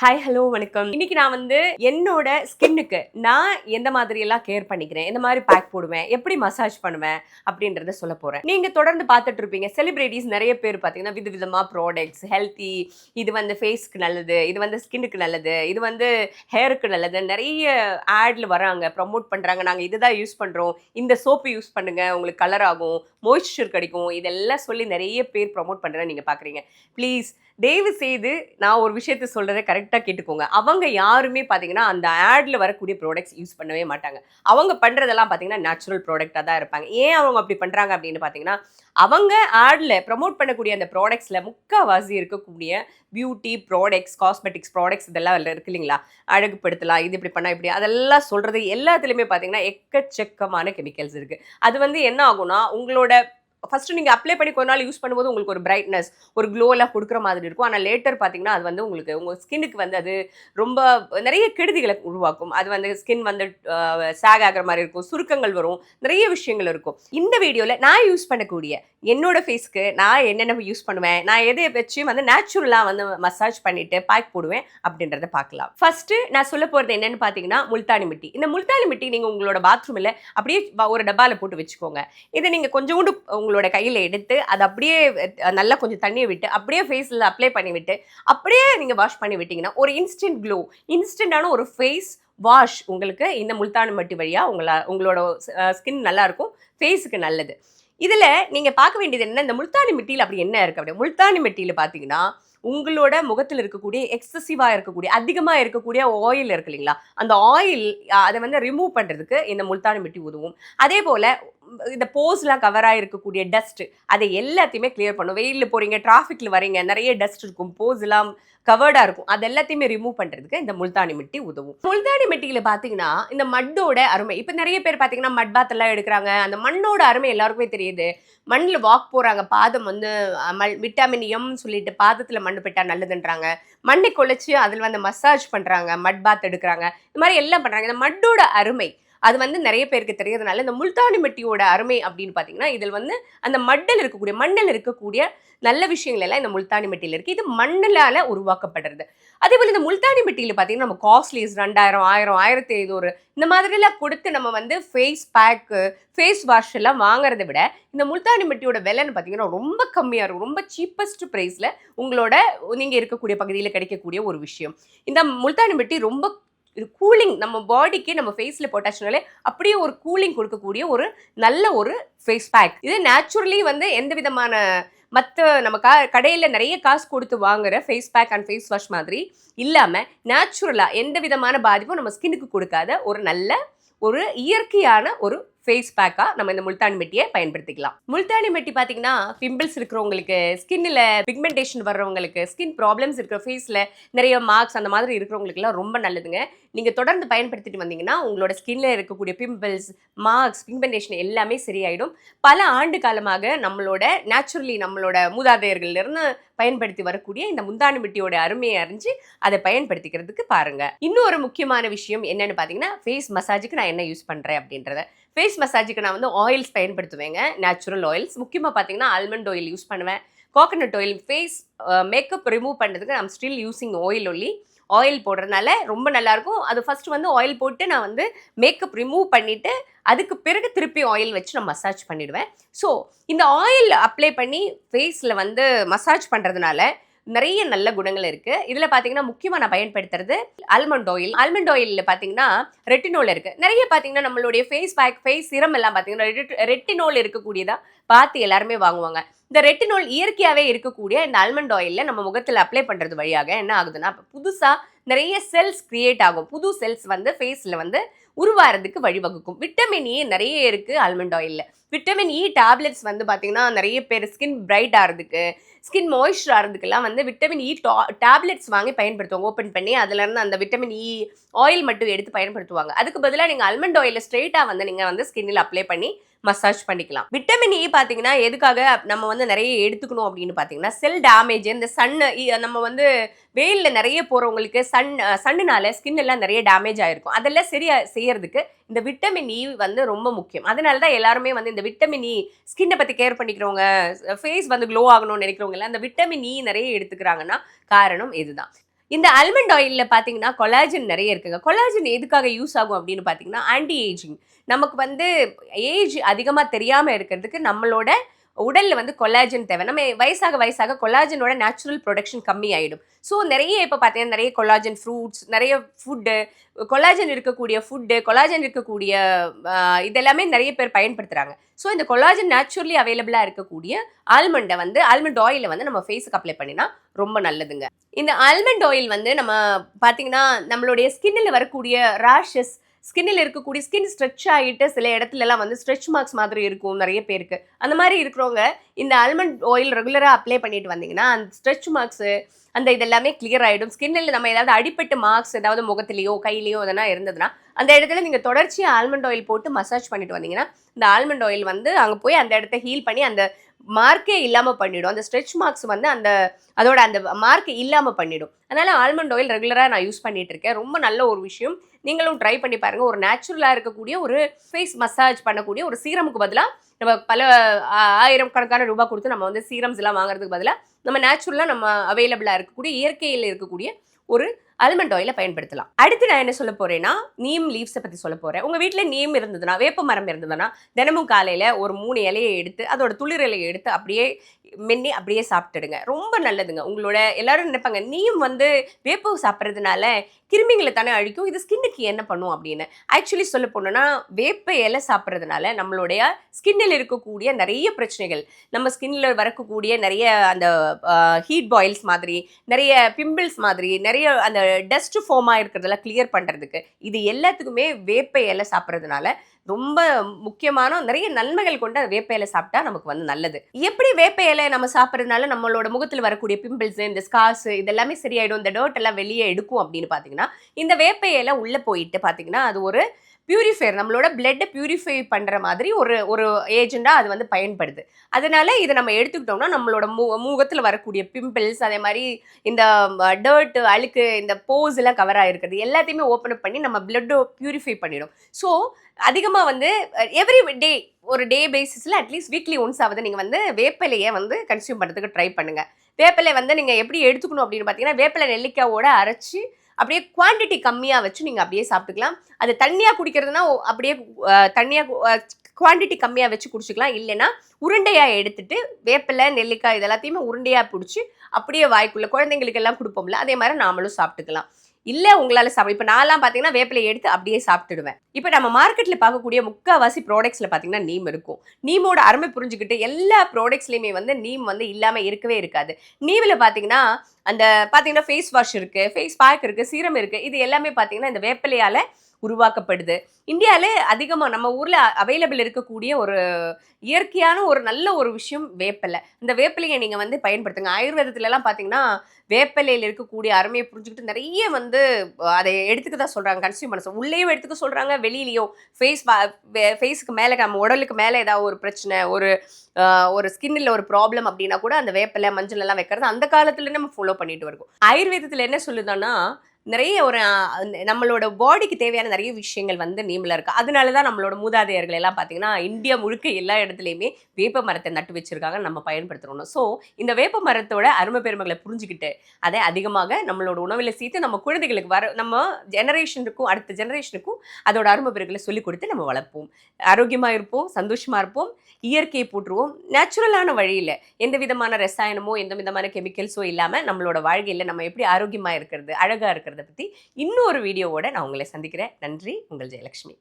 Hi hello வணக்கம். இன்னைக்கு நான் வந்து என்னோட ஸ்கின்னுக்கு நான் எந்த மாதிரி எல்லாம் கேர் பண்ணிக்கிறேன்? எந்த மாதிரி பேக் போடுவேன்? எப்படி மசாஜ் பண்ணுவேன்? அப்படின்றத சொல்ல போறேன். நீங்க தொடர்ந்து பார்த்துட்டு இருப்பீங்க. செலிபிரிட்டிஸ் நிறைய பேர் பார்த்தீங்கன்னா விதவிதமா ப்ராடக்ட்ஸ் ஹெல்த்தி இது வந்து ஃபேஸ்க்கு நல்லது இது வந்து ஸ்கின்னுக்கு நல்லது இது வந்து ஹேருக்கு நல்லது நிறைய ஆட்ல வராங்க ப்ரமோட் பண்றாங்க. நாங்க இதுதான் யூஸ் பண்றோம். இந்த சோப்பு யூஸ் பண்ணுங்க உங்களுக்கு கலர் ஆகும் மாய்ஸ்சர் கிடைக்கும். இதெல்லாம் சொல்லி நிறைய பேர் ப்ரமோட் பண்றேன் நீங்க பாக்குறீங்க ப்ளீஸ் தயவு செய்து நான் ஒரு விஷயத்த சொல்கிறத கரெக்டாக கேட்டுக்கோங்க. அவங்க யாருமே பார்த்தீங்கன்னா அந்த ஆடில் வரக்கூடிய ப்ராடக்ட்ஸ் யூஸ் பண்ணவே மாட்டாங்க. அவங்க பண்ணுறதெல்லாம் பார்த்தீங்கன்னா நேச்சுரல் ப்ராடக்டாக தான் இருப்பாங்க. ஏன் அவங்க அப்படி பண்ணுறாங்க அப்படின்னு பார்த்தீங்கன்னா அவங்க ஆடில் ப்ரமோட் பண்ணக்கூடிய அந்த ப்ராடக்ட்ஸில் முக்கால்வாசி இருக்கக்கூடிய பியூட்டி ப்ராடக்ட்ஸ் காஸ்மெட்டிக்ஸ் ப்ராடக்ட்ஸ் இதெல்லாம் அதில் இருக்கு இல்லைங்களா? அழகுப்படுத்தலாம் இது இப்படி பண்ணால் இப்படி அதெல்லாம் சொல்கிறது எல்லாத்துலேயுமே பார்த்தீங்கன்னா எக்கச்சக்கமான கெமிக்கல்ஸ் இருக்குது அது வந்து என்ன ஆகும்னா உங்களோட ஃபஸ்ட்டு நீங்கள் அப்ளை பண்ணி கொஞ்ச நாள் யூஸ் பண்ணும்போது உங்களுக்கு ஒரு பிரைட்னஸ் ஒரு க்ளோலாம் கொடுக்குற மாதிரி இருக்கும். ஆனால் லேட்டர் பார்த்தீங்கன்னா அது வந்து உங்களுக்கு உங்கள் ஸ்கின்னுக்கு வந்து அது ரொம்ப நிறைய கெடுதிகளை உருவாக்கும். அது வந்து ஸ்கின் வந்து சாக் ஆகிற மாதிரி இருக்கும் சுருக்கங்கள் வரும் நிறைய விஷயங்கள் இருக்கும். இந்த வீடியோவில் நான் யூஸ் பண்ணக்கூடிய என்னோட ஃபேஸ்க்கு நான் என்னென்ன யூஸ் பண்ணுவேன் நான் எதை வச்சு வந்து நேச்சுரலாக வந்து மசாஜ் பண்ணிட்டு பேக் போடுவேன் அப்படின்றத பார்க்கலாம். ஃபர்ஸ்ட்டு நான் சொல்ல போகிறது என்னென்னு பார்த்தீங்கன்னா முல்தானி மிட்டி. இந்த முல்தானி மிட்டி நீங்கள் உங்களோட பாத்ரூமில் அப்படியே ஒரு டப்பாவில் போட்டு வச்சுக்கோங்க. இதை நீங்கள் கொஞ்சோண்டு உங்களோட கையில் எடுத்து அதை அப்படியே நல்லா கொஞ்சம் தண்ணியை விட்டு அப்படியே ஃபேஸில் அப்ளை பண்ணி விட்டு அப்படியே நீங்கள் வாஷ் பண்ணி விட்டிங்கன்னா ஒரு இன்ஸ்டன்ட் க்ளோ இன்ஸ்டன்டான ஒரு ஃபேஸ் வாஷ் உங்களுக்கு இந்த முல்தானி மட்டி வழியாக உங்களா உங்களோட ஸ்கின் நல்லாயிருக்கும் ஃபேஸுக்கு நல்லது. இதில் நீங்கள் பார்க்க வேண்டியது என்ன? இந்த முல்தானி மெட்டியில் அப்படி என்ன இருக்குது அப்படி முல்தானி மெட்டியில் பார்த்தீங்கன்னா உங்களோட முகத்தில் இருக்கக்கூடிய எக்ஸசிவாக இருக்கக்கூடிய அதிகமாக இருக்கக்கூடிய ஆயில் இருக்கு இல்லைங்களா? அந்த ஆயில் அதை வந்து ரிமூவ் பண்ணுறதுக்கு இந்த முல்தானி மெட்டி உதவும். அதே போல் இந்த போஸ்லாம் கவராக இருக்கக்கூடிய டஸ்ட் அதை எல்லாத்தையுமே கிளியர் பண்ணும். வெயிலில் போகிறீங்க டிராஃபிக்கில் வரீங்க நிறைய டஸ்ட் இருக்கும் போஸ்லாம் கவர்டாக இருக்கும். அது எல்லாத்தையுமே ரிமூவ் பண்ணுறதுக்கு இந்த முல்தானி மிட்டி உதவும். முல்தானி மிட்டியில் பார்த்தீங்கன்னா இந்த மட்டோட அருமை இப்போ நிறைய பேர் பார்த்தீங்கன்னா மட் பாத் எல்லாம் எடுக்கிறாங்க. அந்த மண்ணோட அருமை எல்லாருக்குமே தெரியுது. மண்ணில் வாக் போகிறாங்க பாதம் வந்து மல் விட்டாமின் எம் சொல்லிட்டு பாதத்தில் மண் பெட்டா நல்லதுன்றாங்க. மண்ணை குழைச்சி அதில் வந்து மசாஜ் பண்ணுறாங்க மட் பாத் எடுக்கிறாங்க. இந்த மாதிரி எல்லாம் பண்ணுறாங்க இந்த மட்டோட அருமை அது வந்து நிறைய பேருக்கு தெரியறதுனால இந்த முல்தானி மெட்டியோட அருமை அப்படின்னு பார்த்தீங்கன்னா இதில் வந்து அந்த மட்டில் இருக்கக்கூடிய மண்ணில் இருக்கக்கூடிய நல்ல விஷயங்கள் எல்லாம் இந்த முல்தானி மெட்டியில் இருக்குது இது மண்ணிலால் உருவாக்கப்படுறது. அதே போல் இந்த முல்தானி மெட்டியில் பார்த்தீங்கன்னா நம்ம காஸ்ட்லிஸ் ரெண்டாயிரம் ஆயிரம் ஆயிரத்தி ஐநூறு இந்த மாதிரிலாம் கொடுத்து நம்ம வந்து ஃபேஸ் பேக்கு ஃபேஸ் வாஷ் எல்லாம் வாங்குறதை விட இந்த முல்தானி மெட்டியோட விலைன்னு பார்த்தீங்கன்னா ரொம்ப கம்மியாக இருக்கும். ரொம்ப சீப்பஸ்ட் ப்ரைஸில் உங்களோட நீங்கள் இருக்கக்கூடிய பகுதியில் கிடைக்கக்கூடிய ஒரு விஷயம். இந்த முல்தானி மெட்டி ரொம்ப இது கூலிங் நம்ம பாடிக்கு நம்ம ஃபேஸில் போட்டாச்சுனாலே அப்படியே ஒரு கூலிங் கொடுக்கக்கூடிய ஒரு நல்ல ஒரு ஃபேஸ் பேக் இது நேச்சுரலி வந்து எந்த விதமான மற்ற நம்ம கா கடையில் நிறைய காசு கொடுத்து வாங்குற face pack and face wash மாதிரி இல்லாமல் நேச்சுரலாக எந்த விதமான பாதிப்பும் நம்ம ஸ்கின்னுக்கு கொடுக்காத ஒரு நல்ல ஒரு இயற்கையான ஒரு ஃபேஸ் பேக்காக நம்ம இந்த முல்தானி மெட்டியை பயன்படுத்திக்கலாம். முல்தானி மெட்டி பார்த்தீங்கன்னா பிம்பிள்ஸ் இருக்கிறவங்களுக்கு ஸ்கின்னில் பிக்மெண்டேஷன் வர்றவங்களுக்கு ஸ்கின் ப்ராப்ளம்ஸ் இருக்கிற ஃபேஸில் நிறைய மார்க்ஸ் அந்த மாதிரி இருக்கிறவங்களுக்குலாம் ரொம்ப நல்லதுங்க. நீங்கள் தொடர்ந்து பயன்படுத்திட்டு வந்தீங்கன்னா உங்களோட ஸ்கின்ல இருக்கக்கூடிய பிம்பிள்ஸ் மார்க்ஸ் பிக்மெண்டேஷன் எல்லாமே சரியாயிடும். பல ஆண்டு காலமாக நம்மளோட நேச்சுரலி நம்மளோட மூதாதையர்கள்லேருந்து பயன்படுத்தி வரக்கூடிய இந்த முந்தானி மிட்டியோட அருமையை அறிஞ்சு அதை பயன்படுத்திக்கிறதுக்கு பாருங்க. இன்னொரு முக்கியமான விஷயம் என்னன்னு பார்த்தீங்கன்னா ஃபேஸ் மசாஜுக்கு நான் என்ன யூஸ் பண்ணுறேன் அப்படின்றத. ஃபேஸ் மசாஜுக்கு நான் வந்து ஆயில்ஸ் பயன்படுத்துவேங்க. Natural oils. முக்கியமாக பார்த்தீங்கன்னா ஆல்மண்ட் ஆயில் யூஸ் பண்ணுவேன். Coconut oil face makeup remove பண்ணுறதுக்கு நான் still using oil olive oil போடுறதுனால ரொம்ப நல்லாயிருக்கும் அது ஃபஸ்ட்டு வந்து ஆயில் போட்டு நான் வந்து மேக்கப் ரிமூவ் பண்ணிவிட்டு அதுக்கு பிறகு திருப்பி ஆயில் வச்சு நான் மசாஜ் பண்ணிடுவேன். ஸோ இந்த ஆயில் அப்ளை பண்ணி ஃபேஸில் வந்து மசாஜ் பண்ணுறதுனால நிறைய நல்ல குணங்கள் இருக்குது இதில் பார்த்தீங்கன்னா முக்கியமாக நான் பயன்படுத்துறது ஆல்மண்ட் ஆயில் ஆல்மண்ட் ஆயிலில் பார்த்தீங்கன்னா ரெட்டினோல் இருக்குது நிறைய பார்த்தீங்கன்னா நம்மளுடைய ஃபேஸ் பேக் ஃபேஸ் சிரம் எல்லாம் பார்த்தீங்கன்னா ரெட்டினோல் இருக்கக்கூடியதா பார்த்து எல்லாருமே வாங்குவாங்க. இந்த ரெட்டினோல் இயற்கையாகவே இருக்கக்கூடிய இந்த ஆல்மண்ட் ஆயிலில் நம்ம முகத்தில் அப்ளை பண்ணுறது வழியாக என்ன ஆகுதுன்னா புதுசாக நிறைய செல்ஸ் கிரியேட் ஆகும். புது செல்ஸ் வந்து ஃபேஸில் வந்து உருவாகிறதுக்கு வழிவகுக்கும். விட்டமின் ஏ e நிறைய இருக்குது ஆல்மண்ட் ஆயிலில் விட்டமின் இ டேப்லெட்ஸ் வந்து பார்த்தீங்கன்னா நிறைய பேர் ஸ்கின் பிரைட் ஆகிறதுக்கு ஸ்கின் மாய்ஸ்டர் ஆகிறதுக்கெல்லாம் வந்து விட்டமின் இ டேப்லெட்ஸ் வாங்கி பயன்படுத்துவாங்க. ஓப்பன் பண்ணி அதுலேருந்து அந்த விட்டமின் இ ஆயில் மட்டும் எடுத்து பயன்படுத்துவாங்க. அதுக்கு பதிலாக நீங்கள் ஆல்மண்ட் ஆயிலில் ஸ்ட்ரெயிட்டாக வந்து நீங்கள் வந்து ஸ்கின்னில் அப்ளை பண்ணி மசாஜ் பண்ணிக்கலாம். விட்டமின் இ e பார்த்தீங்கன்னா எதுக்காக நம்ம வந்து நிறைய எடுத்துக்கணும் அப்படின்னு பார்த்தீங்கன்னா செல் டேமேஜ் இந்த சன் e, நம்ம வந்து வெயிலில் நிறைய போகிறவங்களுக்கு சன் சன்னுனால ஸ்கின் எல்லாம் நிறைய டேமேஜ் ஆகிருக்கும் அதெல்லாம் சரியா செய்யறதுக்கு இந்த விட்டமின் இ e வந்து ரொம்ப முக்கியம். அதனால தான் எல்லாருமே வந்து இந்த விட்டமின் இ ஸ்கின்னை பற்றி கேர் பண்ணிக்கிறவங்க ஃபேஸ் வந்து க்ளோ ஆகணும்னு நினைக்கிறவங்க எல்லாம் அந்த விட்டமின் இ நிறைய எடுத்துக்கிறாங்கன்னா காரணம் இதுதான். இந்த ஆல்மண்ட் ஆயிலில் பார்த்தீங்கன்னா கொலாஜன் நிறைய இருக்குங்க. கொலாஜன் எதுக்காக யூஸ் ஆகும் அப்படின்னு பார்த்தீங்கன்னா ஆன்டி ஏஜிங் நமக்கு வந்து ஏஜ் அதிகமாக தெரியாமல் இருக்கிறதுக்கு நம்மளோட உடலில் வந்து கொலாஜன் தேவை. நம்ம வயசாக வயசாக கொலாஜனோட நேச்சுரல் ப்ரொடக்ஷன் கம்மி ஆயிடும். ஸோ நிறைய இப்போ பார்த்தீங்கன்னா நிறைய கொலாஜன் ஃப்ரூட்ஸ் நிறைய ஃபுட்டு கொலாஜன் இருக்கக்கூடிய ஃபுட்டு கொலாஜன் இருக்கக்கூடிய இதெல்லாமே நிறைய பேர் பயன்படுத்துகிறாங்க ஸோ இந்த கொலாஜன் நேச்சுரலி அவைலபிளாக இருக்கக்கூடிய ஆல்மண்டை வந்து ஆல்மண்ட் ஆயிலை வந்து நம்ம ஃபேஸுக்கு அப்ளை பண்ணினா ரொம்ப நல்லதுங்க. இந்த ஆல்மண்ட் ஆயில் வந்து நம்ம பார்த்தீங்கன்னா நம்மளுடைய ஸ்கின்னில் வரக்கூடிய ரேஷஸ் ஸ்கின்னில் இருக்கக்கூடிய ஸ்கின் ஸ்ட்ரெச் ஆகிட்டு சில இடத்துலலாம் வந்து ஸ்ட்ரெச் மார்க்ஸ் மாதிரி இருக்கும் நிறைய பேருக்கு. அந்த மாதிரி இருக்கிறவங்க இந்த ஆல்மண்ட் ஆயில் ரெகுலராக அப்ளை பண்ணிட்டு வந்தீங்கன்னா அந்த ஸ்ட்ரெச் மார்க்ஸு அந்த இதெல்லாமே கிளியர் ஆகிடும் ஸ்கின்னில் நம்ம ஏதாவது அடிப்பட்டு மார்க்ஸ் ஏதாவது முகத்துலேயோ கையிலையோ எதனா இருந்ததுன்னா அந்த இடத்துல நீங்கள் தொடர்ச்சியாக ஆல்மண்ட் ஆயில் போட்டு மசாஜ் பண்ணிட்டு வந்தீங்கன்னா இந்த ஆல்மண்ட் ஆயில் வந்து அங்கே போய் அந்த இடத்த ஹீல் பண்ணி அந்த மார்க்கே இல்லாமல் பண்ணிடும். அந்த ஸ்ட்ரெச் மார்க்ஸ் வந்து அந்த அதோட அந்த மார்க் இல்லாமல் பண்ணிடும். அதனால் ஆல்மண்ட் ஆயில் ரெகுலராக நான் யூஸ் பண்ணிட்டு இருக்கேன். ரொம்ப நல்ல ஒரு விஷயம். நீங்களும் ட்ரை பண்ணி பாருங்கள் ஒரு நேச்சுரலாக இருக்கக்கூடிய ஒரு ஃபேஸ் மசாஜ் பண்ணக்கூடிய ஒரு சீரமுக்கு பதிலாக நம்ம பல ஆயிரம் கணக்கான ரூபாய் கொடுத்து நம்ம வந்து சீரம்ஸ் எல்லாம் வாங்குறதுக்கு பதிலாக நம்ம நேச்சுரலாக நம்ம அவைலபிளாக இருக்கக்கூடிய இயற்கையில் இருக்கக்கூடிய ஒரு அல்மண்ட் ஆயிலை பயன்படுத்தலாம். அடுத்து நான் என்ன சொல்ல போறேன்னா நீம் லீவ்ஸை பற்றி சொல்ல போறேன். உங்கள் வீட்டில் நீம் இருந்ததுன்னா வேப்ப மரம் இருந்ததுன்னா தினமும் காலையில் ஒரு மூணு இலையை எடுத்து அதோட துளிர் இலையை எடுத்து அப்படியே மென்னி அப்படியே சாப்பிட்டுடுங்க. ரொம்ப நல்லதுங்க. உங்களோட எல்லாரும் நினைப்பாங்க நீம் வந்து வேப்பம் சாப்பிட்றதுனால கிருமிகளை தானே அழிக்கும். இது ஸ்கின்னுக்கு என்ன பண்ணும் அப்படின்னு. ஆக்சுவலி சொல்ல போனோம்னா வேப்ப இலை சாப்பிட்றதுனால நம்மளுடைய ஸ்கின்னில் இருக்கக்கூடிய நிறைய பிரச்சனைகள் நம்ம ஸ்கின்னில் வரக்கூடிய நிறைய அந்த ஹீட் பாயில்ஸ் மாதிரி நிறைய பிம்பிள்ஸ் மாதிரி நிறைய அந்த டஸ்ட் ஃபார்மாக இருக்கிறதெல்லாம் கிளியர் பண்ணுறதுக்கு இது எல்லாத்துக்குமே வேப்ப இலை சாப்பிட்றதுனால ரொம்ப முக்கியமான நிறைய நன்மைகள் கொண்ட வேப்ப இலை சாப்பிட்டா நமக்கு வந்து நல்லது. எப்படி வேப்ப இலை நம்ம சாப்பிட்றதுனால நம்மளோட முகத்தில் வரக்கூடிய பிம்பிள்ஸ் இந்த ஸ்கார்ஸ் இதெல்லாமே சரியாயிடும் இந்த டர்ட் எல்லாம் வெளியே எடுக்கும் அப்படின்னு பார்த்தீங்கன்னா இந்த வேப்ப இலை உள்ளே போயிட்டு பார்த்தீங்கன்னா அது ஒரு பியூரிஃபையர் நம்மளோட பிளட்டை பியூரிஃபை பண்ணுற மாதிரி ஒரு ஒரு ஏஜெண்டாக அது வந்து பயன்படுது. அதனால இதை நம்ம எடுத்துக்கிட்டோம்னா நம்மளோட மூ முகத்தில் வரக்கூடிய பிம்பிள்ஸ் அதே மாதிரி இந்த டர்ட்டு அழுக்கு இந்த போஸ் எல்லாம் கவர் ஆகிருக்கிறது எல்லாத்தையுமே ஓப்பன் அப் பண்ணி நம்ம பிளட்டை பியூரிஃபை பண்ணிடும். ஸோ அதிகமாக வந்து எவ்ரி டே ஒரு டே பேசிஸில் அட்லீஸ்ட் வீக்லி ஒன்ஸ் ஆகுது நீங்கள் வந்து வேப்பிலையை வந்து கன்சியூம் பண்ணுறதுக்கு ட்ரை பண்ணுங்கள் வேப்பிலை வந்து நீங்கள் எப்படி எடுத்துக்கணும் அப்படின்னு பார்த்தீங்கன்னா வேப்பிலை நெல்லிக்காவோட அரைச்சி அப்படியே குவாண்டிட்டி கம்மியாக வச்சு நீங்கள் அப்படியே சாப்பிட்டுக்கலாம். அது தண்ணியாக குடிக்கிறதுனா ஓ- அப்படியே தண்ணியாக குவான்டிட்டி கம்மியாக வச்சு குடிச்சிக்கலாம். இல்லைன்னா உருண்டையாக எடுத்துட்டு வேப்பிலை நெல்லிக்காய் இது எல்லாத்தையுமே உருண்டையாக பிடிச்சி அப்படியே வாய்க்குள்ளே குழந்தைங்களுக்கு எல்லாம் கொடுப்போம்ல அதே மாதிரி நாமளும் சாப்பிட்டுக்கலாம். இல்லை உங்களால் சாப்பிட இப்போ நான்லாம் பார்த்தீங்கன்னா வேப்பிலையை எடுத்து அப்படியே சாப்பிட்டுடுவேன். இப்போ நம்ம மார்க்கெட்டில் பார்க்கக்கூடிய முக்கால்வாசி ப்ராடக்ட்ஸில் பார்த்தீங்கன்னா நீம் இருக்கும். நீமோட அருமை புரிஞ்சுக்கிட்டு எல்லா ப்ராடக்ட்ஸ்லையுமே வந்து நீம் வந்து இல்லாமல் இருக்கவே இருக்காது. நீமில் பார்த்தீங்கன்னா அந்த பார்த்தீங்கன்னா ஃபேஸ் வாஷ் இருக்குது ஃபேஸ் பேக் இருக்குது சீரம் இருக்குது இது எல்லாமே பார்த்தீங்கன்னா இந்த வேப்பிலையால் உருவாக்கப்படுது. இந்தியாவிலே அதிகமாக நம்ம ஊரில் அவைலபிள் இருக்கக்கூடிய ஒரு இயற்கையான ஒரு நல்ல ஒரு விஷயம் வேப்பிலை. இந்த வேப்பிலையை நீங்கள் வந்து பயன்படுத்துங்க. ஆயுர்வேதத்துலலாம் பார்த்தீங்கன்னா வேப்பிலையில் இருக்கக்கூடிய அருமையை புரிஞ்சுக்கிட்டு நிறைய வந்து அதை எடுத்துக்க தான் சொல்கிறாங்க கன்சியூம் பண்ண உள்ளேயும் எடுத்துக்க சொல்கிறாங்க வெளியிலையும் ஃபேஸ் ஃபேஸுக்கு மேலே நம்ம உடலுக்கு மேலே ஏதாவது ஒரு பிரச்சனை ஒரு ஒரு ஸ்கின்னில் ஒரு ப்ராப்ளம் அப்படின்னா கூட அந்த வேப்பிலை மஞ்சள் எல்லாம் வைக்கிறது அந்த காலத்துல நம்ம ஃபாலோ பண்ணிட்டு வருவோம். ஆயுர்வேதத்தில் என்ன சொல்லுதான்னா நிறைய ஒரு நம்மளோட பாடிக்கு தேவையான நிறைய விஷயங்கள் வந்து நீமில் இருக்கு. அதனால தான் நம்மளோட மூதாதையர்கள் எல்லாம் பார்த்தீங்கன்னா இந்தியா முழுக்க எல்லா இடத்துலையுமே வேப்ப மரத்தை நட்டு வச்சிருக்காங்க நம்ம பயன்படுத்துகிறோம் ஸோ இந்த வேப்ப மரத்தோட அருமை பெருமைகளை புரிஞ்சுக்கிட்டு அதை அதிகமாக நம்மளோட உணவில் சேர்த்து நம்ம குழந்தைகளுக்கு வர நம்ம ஜெனரேஷனுக்கும் அடுத்த ஜெனரேஷனுக்கும் அதோட அருமை பெருமைகளை சொல்லிக் கொடுத்து நம்ம வளர்ப்போம். ஆரோக்கியமாக இருப்போம் சந்தோஷமாக இருப்போம் இயற்கையை போற்றுவோம். நேச்சுரலான வழியில் எந்த விதமான ரசாயனமோ எந்த விதமான கெமிக்கல்ஸோ இல்லாமல் நம்மளோட வாழ்க்கையில் நம்ம எப்படி ஆரோக்கியமாக இருக்கிறது அழகாக இருக்கிறது பற்றி இன்னொரு வீடியோவோட நான் உங்களை சந்திக்கிறேன். நன்றி. உங்கள் ஜெயலக்ஷ்மி.